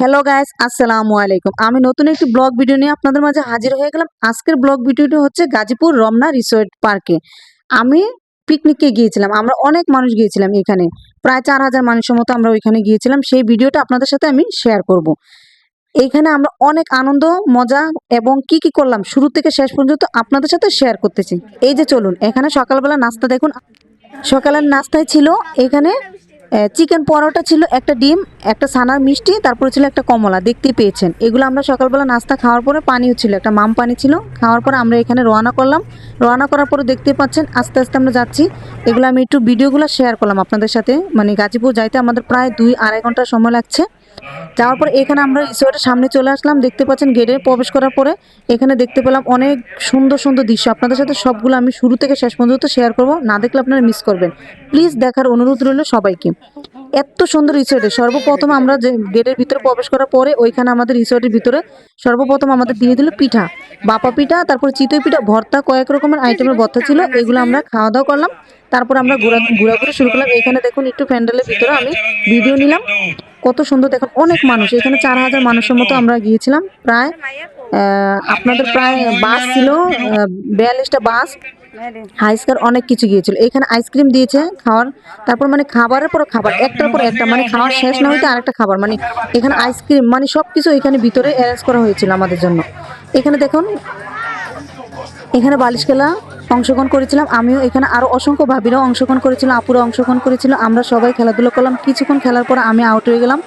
Hello guys আসসালামু আলাইকুম আমি নতুন একটি ব্লগ ভিডিও নিয়ে আপনাদের মাঝে হাজির হয়ে গেলাম। আজকের ব্লগ ভিডিওটি হচ্ছে গাজীপুর রমনা রিসোর্ট পার্কে আমি পিকনিকে গিয়েছিলাম। আমরা অনেক মানুষ গিয়েছিলাম এখানে। প্রায় চার হাজার মানুষের মতো আমরা ওইখানে গিয়েছিলাম। সেই ভিডিওটা আপনাদের সাথে আমি শেয়ার করব। এইখানে আমরা অনেক আনন্দ, মজা এবং কি কি করলাম শুরু থেকে শেষ পর্যন্ত আপনাদের সাথে শেয়ার করতেছি। এই যে চলুন, এখানে সকালবেলা নাস্তা দেখুন। সকালের নাস্তায় ছিল এখানে চিকেন পরোটা ছিল একটা ডিম, একটা সানার মিষ্টি, তারপরে ছিল একটা কমলা দেখতে পেয়েছেন। এগুলো আমরা সকালবেলা নাস্তা খাওয়ার পরে পানিও ছিল, একটা মাম পানি ছিল। খাওয়ার পরে আমরা এখানে রওনা করলাম। রওনা করার পরে দেখতে পাচ্ছেন, আস্তে আস্তে আমরা যাচ্ছি। এগুলো আমি একটু ভিডিওগুলো শেয়ার করলাম আপনাদের সাথে। মানে গাজীপুর যাইতে আমাদের প্রায় দুই আড়াই ঘণ্টা সময় লাগছে। যাওয়ার পর এখানে আমরা রিসোর্টের সামনে চলে আসলাম, দেখতে পাচ্ছেন গেটে প্রবেশ করার পরে এখানে দেখতে পেলাম অনেক সুন্দর সুন্দর দৃশ্য। আপনাদের সাথে সবগুলো আমি শুরু থেকে শেষ পর্যন্ত শেয়ার করব, না দেখলে আপনারা মিস করবেন। প্লিজ দেখার অনুরোধ রইল সবাইকে। এত সুন্দর রিসোর্টে। সর্বপ্রথম আমরা যে গেটের ভিতরে প্রবেশ করার পরে ওইখানে আমাদের রিসোর্টের ভিতরে সর্বপ্রথম আমাদের দিয়ে দিল পিঠা। বাপা পিঠা, তারপর চিতই পিঠা, ভর্তা, কয়েক রকমের আইটেমের ভর্তা ছিল, এগুলো আমরা খাওয়া দাওয়া করলাম। তারপর আমরা ঘোরা, ঘোরাঘুরি শুরু করলাম। এখানে দেখুন একটু প্যান্ডেলের ভিতরে আমি ভিডিও নিলাম। কত সুন্দর দেখুন, অনেক মানুষ। এখানে চার হাজার মানুষের মতো আমরা গিয়েছিলাম। প্রায় আপনাদের প্রায় বাস ছিল বিয়াল্লিশটা বাস। আইসকার অনেক কিছু গিয়েছিল। এখানে আইসক্রিম দিয়েছে খাওয়ার, তারপর মানে খাবারের পর খাবার, একটার পর একটা মানে খাওয়ার শেষ না হইতে আরেকটা খাবার মানে এখানে আইসক্রিম মানে সব কিছু এখানে ভিতরে অ্যারেঞ্জ করা হয়েছিল আমাদের জন্য। এখানে দেখুন, এখানে বালিশ খেলা অংশগ্রহণ করেছিলাম। আমিও এখানে আরও অসংখ্য ভাবিরাও অংশগ্রহণ করেছিলাম আপুরা অংশগ্রহণ করেছিল। আমরা সবাই খেলাধুলো করলাম। কিছুক্ষণ খেলার পর আমি আউট হয়ে গেলাম।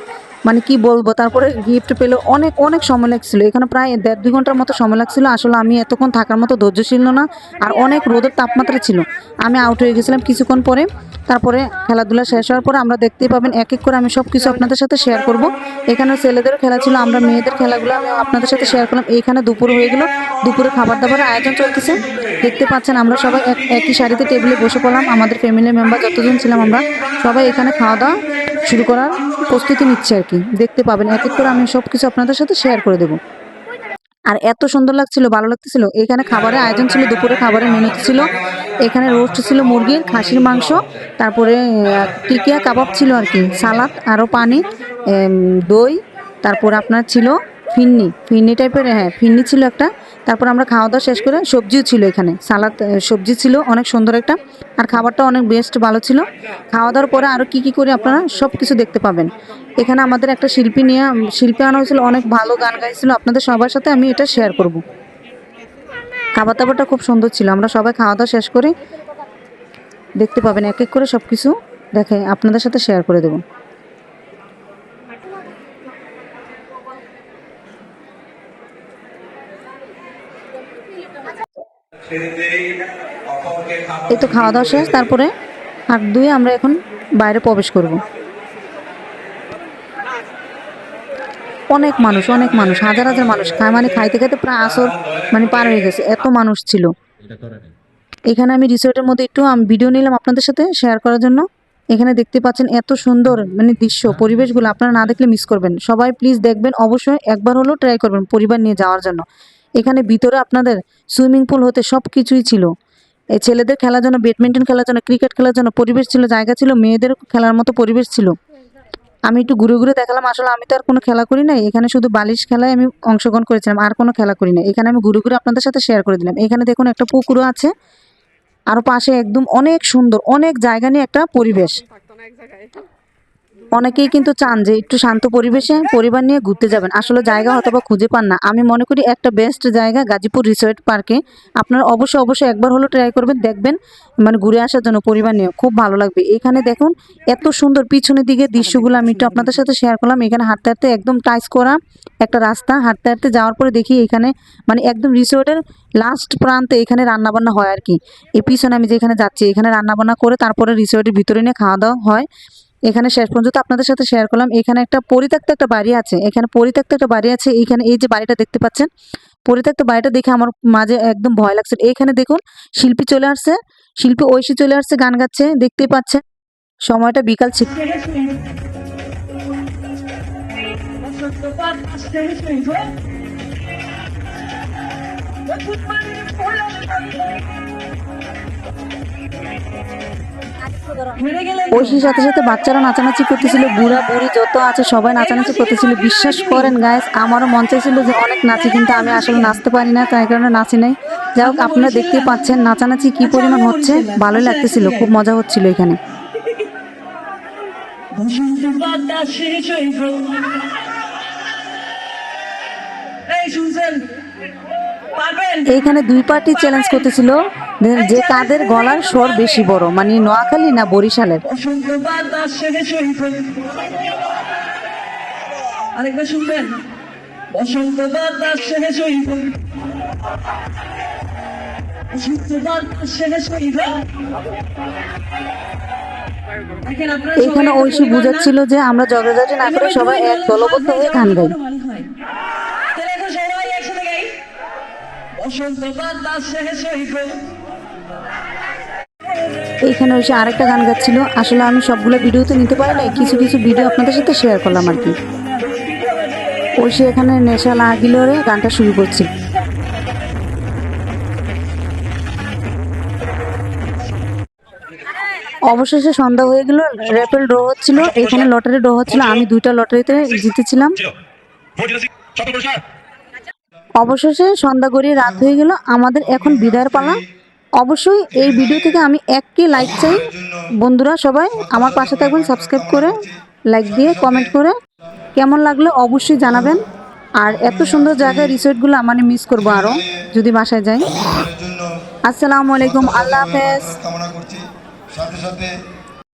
মানে কি বলব, তারপরে গিফট পেল অনেক অনেক সময় লাগছিল। এখানে প্রায় দেড়, দুই ঘণ্টার মতো সময় লাগছিল। আসলে আমি এতক্ষণ থাকার মতো ধৈর্য ছিল না আর অনেক রোদের তাপমাত্রা ছিল। আমি আউট হয়ে গেছিলাম কিছুক্ষণ পরে। তারপরে খেলাধুলা শেষ হওয়ার পরে আমরা দেখতেই পাবেন এক এক করে আমি সব কিছু আপনাদের সাথে শেয়ার করব। এখানে ছেলেদেরও খেলা ছিল, আমরা মেয়েদের খেলাগুলো আমি আপনাদের সাথে শেয়ার করলাম। এইখানে দুপুর হয়ে গেল। দুপুরে খাবার দাবারের আয়োজন চলতেছে। দেখতে পাচ্ছেন আমরা সবাই এক- একই সারিতে টেবিলে বসে পড়লাম। আমাদের ফ্যামিলি মেম্বার যতজন ছিলাম আমরা, সবাই এখানে খাওয়া দাওয়া শুরু করার প্রস্তুতি নিচ্ছে আর কি। দেখতে পাবেন, এক এক করে আমি সব কিছু আপনাদের সাথে শেয়ার করে দেবো। আর এত সুন্দর লাগছিল, ভালো লাগতেছিল। এখানে খাবারের আয়োজন ছিল, দুপুরে খাবারের মেনুতে ছিল। এখানে রোস্ট ছিল মুরগির, খাসির মাংস, তারপরে টিকিয়া কাবাব ছিল আর কি। সালাদ আরও পানি দই, তারপর আপনার ছিল ফিন্নি। ফিন্নি টাইপের হ্যাঁ ফিন্নি ছিল একটা। তারপর আমরা খাওয়া দাওয়া শেষ করে সবজিও ছিল এখানে। সালাদ সবজি ছিল, অনেক সুন্দর একটা। আর খাবারটা অনেক বেস্ট ভালো ছিল। খাওয়া দাওয়ার পরে আরও কী কী করে আপনারা সব কিছু দেখতে পাবেন। এখানে আমাদের একটা শিল্পী নিয়ে শিল্পী আনা হয়েছিল, অনেক ভালো গান গাইছিল। আপনাদের সবার সাথে আমি এটা শেয়ার করব। খাবার দাবারটা খুব সুন্দর ছিল। আমরা সবাই খাওয়া দাওয়া শেষ করে দেখতে পাবেন এক এক করে সব কিছু দেখে আপনাদের সাথে শেয়ার করে দেবো। এই তো খাওয়া দাওয়া শেষ, তারপরে হাত ধুয়ে আমরা এখন বাইরে প্রবেশ করব। অনেক মানুষ অনেক মানুষ, হাজার হাজার মানুষ খায় মানে খাইতে খাইতে প্রায় আসর মানে পার হয়ে গেছে, এত মানুষ ছিল। এখানে আমি রিসোর্টের মধ্যে একটু, আমি ভিডিও নিলাম আপনাদের সাথে শেয়ার করার জন্য। এখানে দেখতে পাচ্ছেন এত সুন্দর মানে দৃশ্য, পরিবেশগুলো, আপনারা না দেখলে মিস করবেন। সবাই প্লিজ দেখবেন, অবশ্যই একবার হলেও ট্রাই করবেন পরিবার নিয়ে যাওয়ার জন্য। এখানে ভিতরে আপনাদের সুইমিং পুল হতে সব কিছুই ছিল। এই ছেলেদের খেলার জন্য, ব্যাডমিন্টন খেলার জন্য, ক্রিকেট খেলার জন্য পরিবেশ ছিল, জায়গা ছিল, মেয়েদের খেলার মতো পরিবেশ ছিল। আমি একটু ঘুরে ঘুরে দেখালাম, আসলে আমি তো আর কোনো খেলা করি না এখানে শুধু বালিশ খেলায় আমি অংশগ্রহণ করেছিলাম, আর কোনো খেলা করি না এখানে আমি ঘুরে ঘুরে আপনাদের সাথে শেয়ার করে দিলাম। এখানে দেখুন একটা পুকুরও আছে আরও পাশে একদম অনেক সুন্দর, অনেক জায়গা নিয়ে একটা পরিবেশ। অনেকেই কিন্তু চান যে একটু শান্ত পরিবেশে পরিবার নিয়ে ঘুরতে যাবেন। আসলে জায়গা হয়তো বা খুঁজে পান না। আমি মনে করি একটা বেস্ট জায়গা গাজীপুর রিসোর্ট পার্কে আপনারা অবশ্যই অবশ্যই একবার হলেও ট্রাই করবেন, দেখবেন মানে ঘুরে আসার জন্য পরিবার নিয়ে। খুব ভালো লাগবে। এখানে দেখুন, এত সুন্দর পিছনের দিকে দৃশ্যগুলো আমি একটু আপনাদের সাথে শেয়ার করলাম। এখানে হাঁটতে হাঁটতে একদম টাইস করা একটা রাস্তা। হাঁটতে হাঁটতে যাওয়ার পরে দেখি এখানে মানে একদম রিসোর্টের লাস্ট প্রান্তে এখানে রান্নাবান্না হয় আর কি। এই পিছনে আমি যেখানে যাচ্ছি, এখানে রান্নাবান্না করে তারপরে রিসোর্টের ভিতরে নিয়ে খাওয়া দাওয়া হয়। এখানে শেষ পর্যন্ত আপনাদের সাথে শেয়ার করলাম। এখানে একটা পরিত্যক্ত একটা বাড়ি আছে। এখানে পরিত্যক্ত একটা বাড়ি আছে। এখানে এই যে বাড়িটা দেখতে পাচ্ছেন, পরিত্যক্ত বাড়িটা দেখে আমার মাঝে একদম ভয় লাগছে। এখানে দেখুন, শিল্পী চলে আসছে। শিল্পী ঐশী চলে আসছে, গান গাচ্ছে। দেখতেই পাচ্ছেন, সময়টা বিকাল ছিল ঐশীর সাথে সাথে বাচ্চারা নাচানাচি করতেছিল বুড়া বুড়ি যত আছে সবাই নাচানাচি করতেছিল। বিশ্বাস করেন গাইস আমারও মন চাইছিল যে অনেক নাচি কিন্তু আমি আসলে নাচতে পারি না তাই কারণে নাচি নাই। যাই হোক আপনারা দেখতেই পাচ্ছেন নাচানাচি কি পরিমাণ হচ্ছে ভালোই লাগতেছিল খুব মজা হচ্ছিল এখানে। এই শুনছেন এইখানে দুই পার্টি চ্যালেঞ্জ করতেছিল। যে- কাদের গলার স্বর বেশি বড় মানে নোয়াখালী না বরিশালের। আরেকবার শুনবেন। সবাই ঐশী বুঝাচ্ছিল যে আমরা ঝগড়াঝাটি না করে সবাই এক দলবদ্ধ হয়ে গান গাই তাহলে এখন সবাই একসাথে গাই এইখানে ঐশী আরেকটা গান গাচ্ছিল। আসলে আমি সবগুলো ভিডিওতে নিতে পারি নাই, কিছু কিছু ভিডিও আপনাদের সাথে শেয়ার করলাম আর কি। ঐশী এখানে নেশা লাগিল রে গানটা শুরু করছি। অবশেষে সন্ধ্যা হয়ে গেল র্যাপেল ড্র হচ্ছিল, এখানে লটারি ড্র হচ্ছিল, আমি দুইটা লটারিতে জিতেছিলাম ছিল ভোট দিয়েছি শত পুরস্কার অবশেষে সন্ধ্যা গড়িয়ে রাত হয়ে গেল। আমাদের এখন বিদায়ের পালা। অবশ্যই এই ভিডিও থেকে আমি একটি লাইক চাই। বন্ধুরা সবাই আমার পাশে থাকবেন সাবস্ক্রাইব করে লাইক দিয়ে কমেন্ট করে। কেমন লাগল অবশ্যই জানাবেন। আর এত সুন্দর জায়গায় রিসোর্টগুলো মানে মিস করব আরও যদি বাসায় যাই। আসসালামু আলাইকুম আল্লাহ হাফেজ। সাথে সাথে